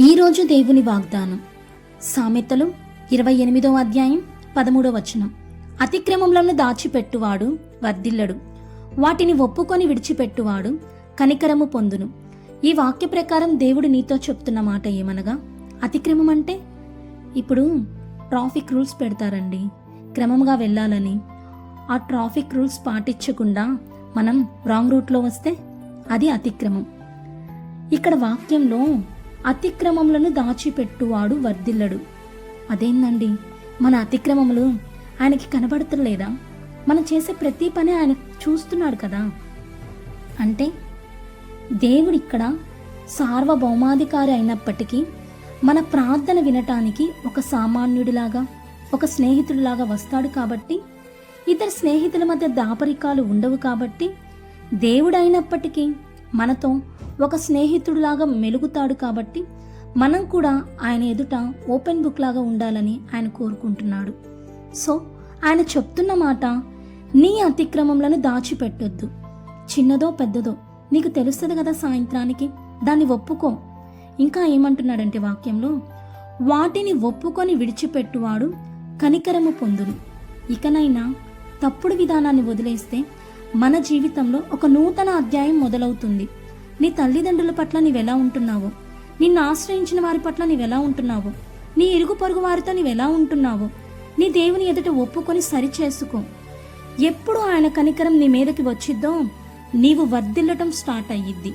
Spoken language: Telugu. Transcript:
ఈరోజు దేవుని వాగ్దానం. సామెతలు ఇరవై ఎనిమిదవ అధ్యాయం పదమూడవ వచనం. అతిక్రమములను దాచిపెట్టువాడు వర్ధిల్లడు. వాటిని ఒప్పుకొని విడిచిపెట్టువాడు కనికరము పొందును. ఈ వాక్య ప్రకారం దేవుడు నీతో చెప్తున్న మాట ఏమనగా అతిక్రమం అంటే? ఇప్పుడు ట్రాఫిక్ రూల్స్ పెడతారండి. క్రమంగా వెళ్ళాలని. ఆ ట్రాఫిక్ రూల్స్ పాటించకుండా మనం రాంగ్ రూట్లో వస్తే అది అతిక్రమం. ఇక్కడ వాక్యంలో అతిక్రమములను దాచిపెట్టువాడు వర్ధిల్లడు. అదేందండి? మన అతిక్రమములు ఆయనకి కనబడతలేదా? మనం చేసే ప్రతి పని ఆయన చూస్తున్నాడు కదా. అంటే దేవుడు ఇక్కడ సార్వభౌమాధికారి అయినప్పటికీ మన ప్రార్థన వినటానికి ఒక సామాన్యుడిలాగా ఒక స్నేహితుడిలాగా వస్తాడు కాబట్టి ఇద్దరు స్నేహితుల మధ్య దాపరికాలు ఉండవు కాబట్టి దేవుడైనప్పటికీ మనతో ఒక స్నేహితుడిలాగా మెలుగుతాడు కాబట్టి మనం కూడా ఆయన ఎదుట ఓపెన్ బుక్ లాగా ఉండాలని ఆయన కోరుకుంటున్నాడు. సో ఆయన చెప్తున్న మాట నీ అతిక్రమములను దాచిపెట్టొద్దు. చిన్నదో పెద్దదో నీకు తెలుస్తుంది కదా సాయంత్రానికి? దాన్ని ఒప్పుకో. ఇంకా ఏమంటున్నాడంటే వాక్యంలో వాటిని ఒప్పుకొని విడిచిపెట్టువాడు కనికరము పొందును. ఇకనైనా తప్పుడు విధానాన్ని వదిలేస్తే మన జీవితంలో ఒక నూతన అధ్యాయం మొదలవుతుంది. నీ తల్లిదండ్రుల పట్ల నీవెలా ఉంటున్నావు? నిన్ను ఆశ్రయించిన వారి పట్ల నీవెలా ఉంటున్నావు? నీ ఇరుగు పొరుగు వారితో నీవెలా ఉంటున్నావు? నీ దేవుని ఎదుట ఒప్పుకొని సరిచేసుకో. ఎప్పుడు ఆయన కనికరం నీ మీదకి వచ్చిద్దో నీవు వర్ధిల్లటం స్టార్ట్ అయ్యిద్ది.